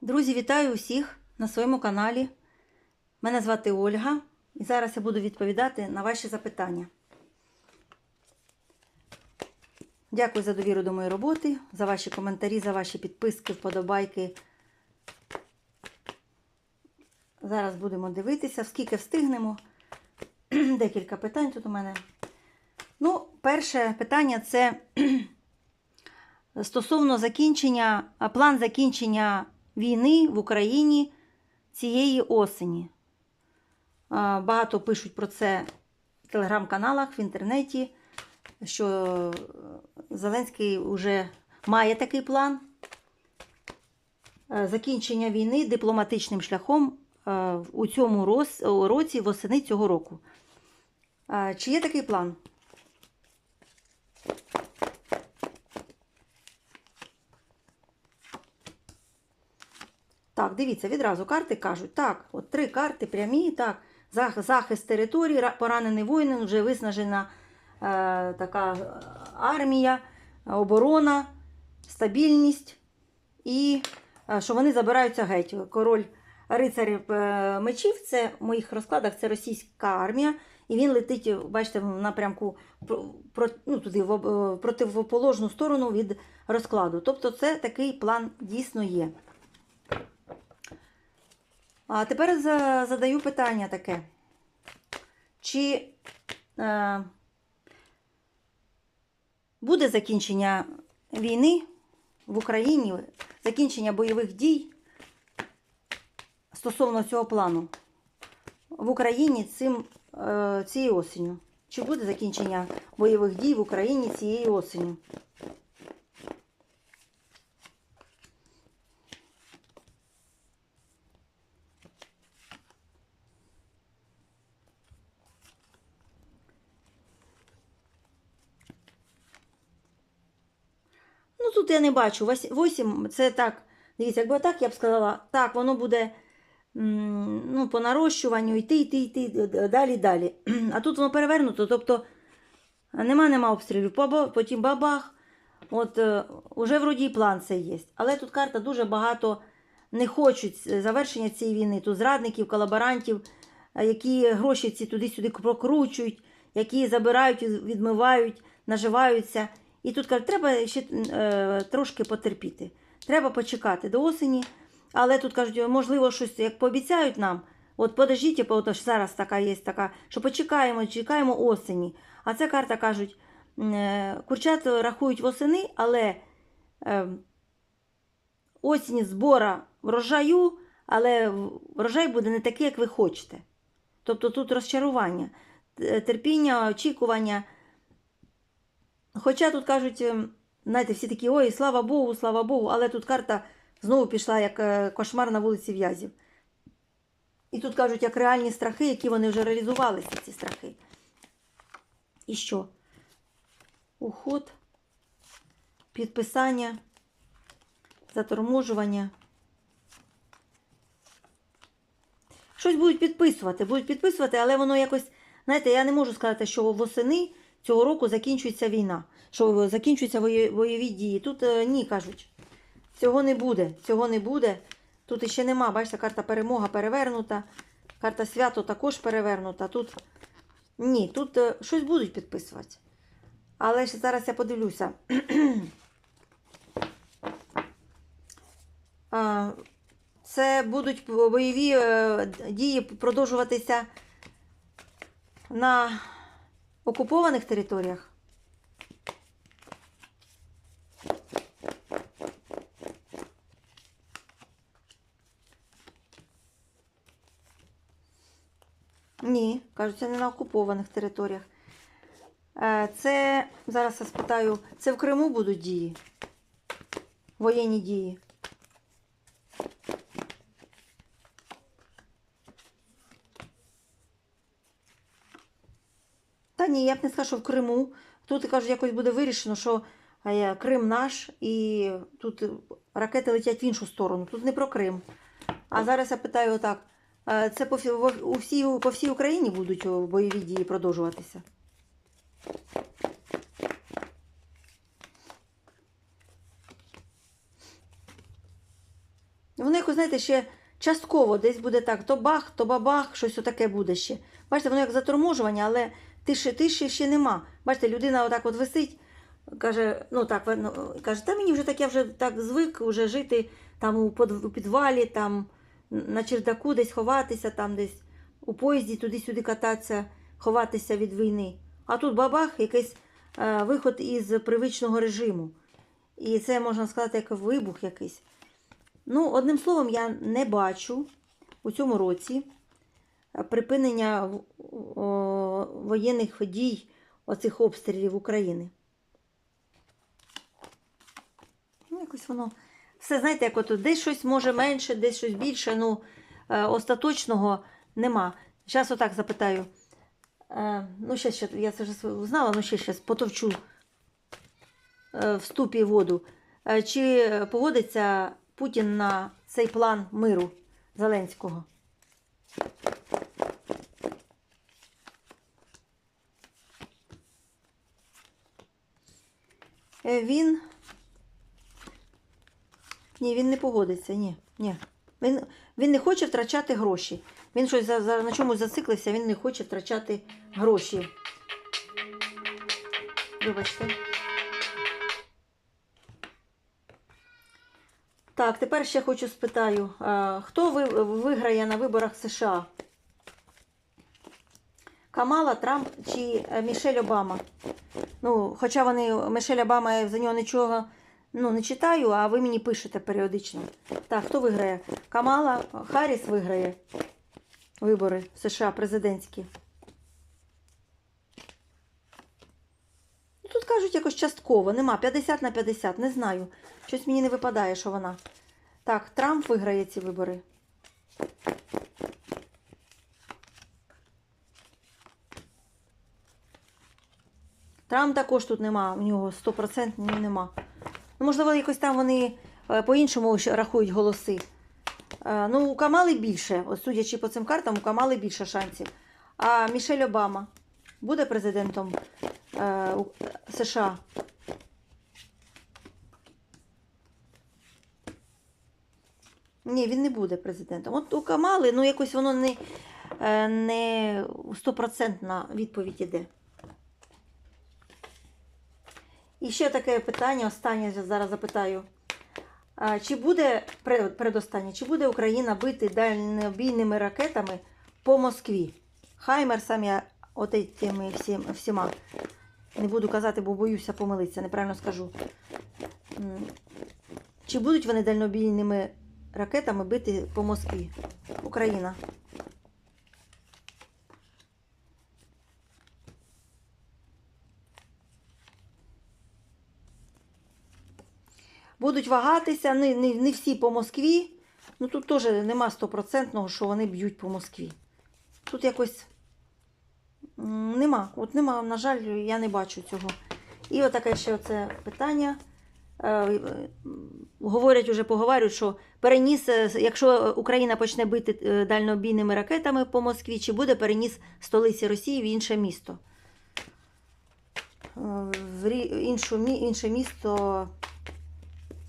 Друзі, вітаю усіх на своєму каналі. Мене звати Ольга, і зараз я буду відповідати на ваші запитання. Дякую за довіру до моєї роботи, за ваші коментарі, за ваші підписки, вподобайки. Зараз будемо дивитися, скільки встигнемо. Декілька питань тут у мене. Ну, перше питання це стосовно закінчення, план закінчення війни в Україні цієї осені. Багато пишуть про це в телеграм-каналах, в інтернеті, що Зеленський вже має такий план е, закінчення війни дипломатичним шляхом е, у цьому році, восени цього року. Чи є такий план? Так, дивіться, відразу карти кажуть, так, от три карти прямі, так, захист території, поранений воїн, вже виснажена е, така е, армія, оборона, стабільність і е, що вони забираються геть. Король рицарів е, мечів, це в моїх розкладах це російська армія, і він летить, бачите, в напрямку про, ну, туди, в е, противоположну сторону від розкладу. Тобто це такий план дійсно є. А тепер задаю питання таке. Чи е, буде закінчення війни в Україні, закінчення бойових дій стосовно цього плану в Україні цим, е, цією осінню? Чи буде закінчення бойових дій в Україні цієї осінню? Ну, тут я не бачу. 8 це так. Дивіться, якби так я б сказала, так, воно буде ну, по нарощуванню йти, йти, йти, далі, далі. А тут воно перевернуто, тобто нема, нема обстрілів, потім бабах. От е, уже вроді і план це є. Але тут карта дуже багато не хочуть завершення цієї війни. Тут зрадників, колаборантів, е, які гроші ці туди-сюди прокручують, які забирають, відмивають, наживаються. І тут кажуть, треба ще е, трошки потерпіти. Треба почекати до осені. Але тут кажуть, можливо, щось як пообіцяють нам. От подождіть, бо зараз така є така, що почекаємо, чекаємо осені. А ця карта кажуть, е, курчат рахують восени, але е, осінь збора врожаю, але врожай буде не такий, як ви хочете. Тобто тут розчарування, терпіння, очікування. Хоча тут кажуть, ем, знаєте, всі такі, ой, слава Богу, слава Богу, але тут карта знову пішла як е, кошмар на вулиці В'язів. І тут кажуть, як реальні страхи, які вони вже реалізувалися, ці страхи. І що? Уход, підписання, заторможування. Щось будуть підписувати, будуть підписувати, але воно якось, знаєте, я не можу сказати, що восени цього року закінчується війна, що закінчуються бойові дії. Тут е, ні, кажуть. Цього не буде, цього не буде. Тут іще нема, бачите, карта перемога перевернута, карта свято також перевернута. Тут ні, тут е, щось будуть підписувати. Але ж зараз я подивлюся. Це будуть бойові е, дії продовжуватися на окупованих територіях. Ні, кажуть, це не на окупованих територіях. Е, Це, зараз я спитаю, це в Криму будуть дії? Воєнні дії. Ні, я б не сказала, що в Криму. Тут кажуть, якось буде вирішено, що е, Крим наш, і тут ракети летять в іншу сторону. Тут не про Крим. А зараз я питаю отак: е, це по, у всій, по всій Україні будуть бойові дії продовжуватися? Воно якось, знаєте, ще частково десь буде так, то бах, то бабах, щось отаке буде ще. Бачите, воно як заторможування, але тиші, тиші ще нема. Бачите, людина отак от висить, каже, ну так, ну, каже, та мені вже так, я вже так звик вже жити там у підвалі, там на чердаку десь ховатися, там десь у поїзді туди-сюди кататися, ховатися від війни. А тут бабах, якийсь е, виход із привичного режиму. І це можна сказати як вибух якийсь. Ну, одним словом, я не бачу у цьому році припинення воєнних дій оцих обстрілів України. Ну, якось воно. Все, знаєте, як от десь щось може менше, десь щось більше. Ну, е, остаточного нема. Зараз отак запитаю. Е, ну, ще, ще, я це вже знала, ну ще щас потовчу е, в ступі воду. Е, Чи погодиться Путін на цей план миру Зеленського? Він. Ні, він не погодиться, ні. ні. Він, він не хоче втрачати гроші. Він щось за, за, на чомусь зациклився, він не хоче втрачати гроші. Вибачте. Так, тепер ще хочу спитаю, а, хто ви, виграє на виборах США? Камала, Трамп чи е, Мішель Обама? Ну, хоча вони, Мішель Обама, я за нього нічого ну, не читаю, а ви мені пишете періодично. Так, хто виграє? Камала Харріс виграє вибори в США президентські. Ну, Тут кажуть якось частково, нема 50 на 50, не знаю. Щось мені не випадає, що вона. Так, Трамп виграє ці вибори. Трамп також тут нема, в нього 100% нема. Ну, можливо, якось там вони е, по-іншому рахують голоси. Е, Ну, у Камали більше, от судячи по цим картам, у Камали більше шансів. А Мішель Обама буде президентом е, США? Ні, він не буде президентом. От у Камали, ну якось воно не, не стопроцентна відповідь іде. І ще таке питання, останнє зараз запитаю. Чи буде пре- чи буде Україна бити дальнобійними ракетами по Москві? Хаймерсами, от тими всім, всіма. Не буду казати, бо боюся помилитися, неправильно скажу. Чи будуть вони дальнобійними ракетами бити по Москві? Україна. Будуть вагатися, не, не, не всі по Москві. Ну тут теж нема стопроцентного, що вони б'ють по Москві. Тут якось нема. От нема, на жаль, я не бачу цього. І отаке ще оце питання. Е, е, Говорять, уже поговорюють, що переніс, е, якщо Україна почне бити дальнобійними ракетами по Москві, чи буде переніс столиці Росії в інше місто? В інше місто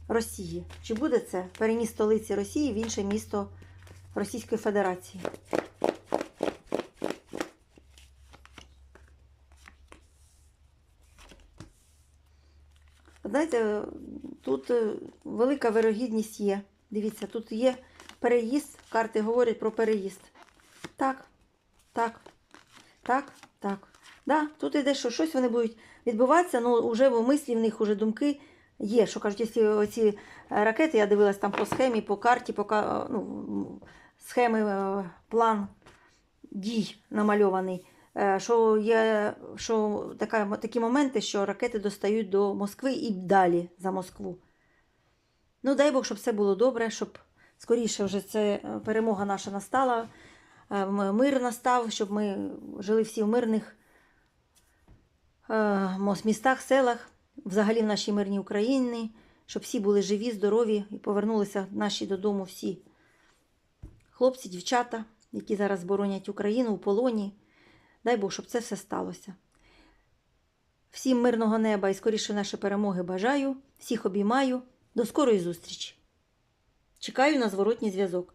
Росії. Чи буде це переніс столиці Росії в інше місто Російської Федерації? Знаєте, тут е, велика вирогідність є. Дивіться, тут є переїзд, карти говорять про переїзд. Так, так, так, так. Да, тут іде, що щось вони будуть відбуватися, ну вже в мислі в них вже думки є. Що кажуть, якщо оці е, ракети, я дивилась там по схемі, по карті, по ну, схеми, е, план дій намальований. е, Що є що така, такі моменти, що ракети достають до Москви і далі за Москву. Ну, дай Бог, щоб все було добре, щоб скоріше вже це е, перемога наша настала, е, мир настав, щоб ми жили всі в мирних е, містах, селах, взагалі в нашій мирній Україні, щоб всі були живі, здорові і повернулися наші додому всі хлопці, дівчата, які зараз боронять Україну у полоні. Дай Бог, щоб це все сталося. Всім мирного неба і скоріше нашої перемоги бажаю. Всіх обіймаю. До скорої зустрічі! Чекаю на зворотній зв'язок.